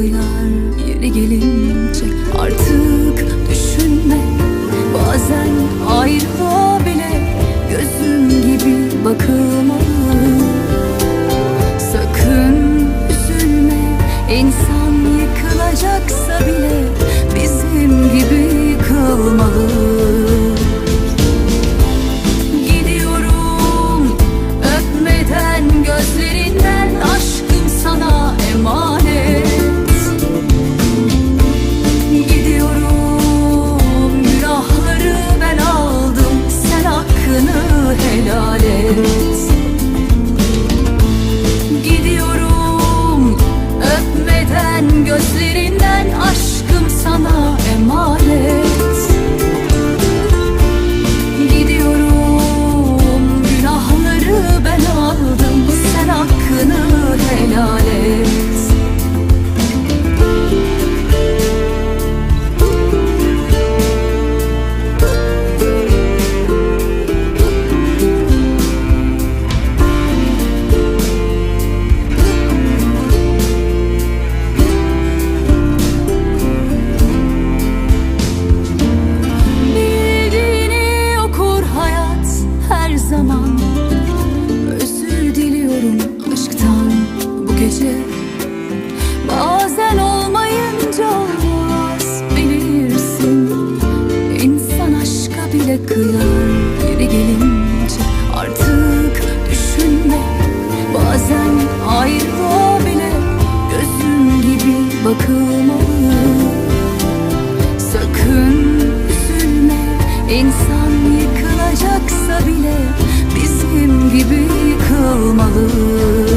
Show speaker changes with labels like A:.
A: şarkılar yeri gelince et Ateşe geri gelince artık düşünme. Bazen ayrılığa bile gözün gibi bakılmalı. Sakın üzülme insan yıkılacaksa bile bizim gibi yıkılmalı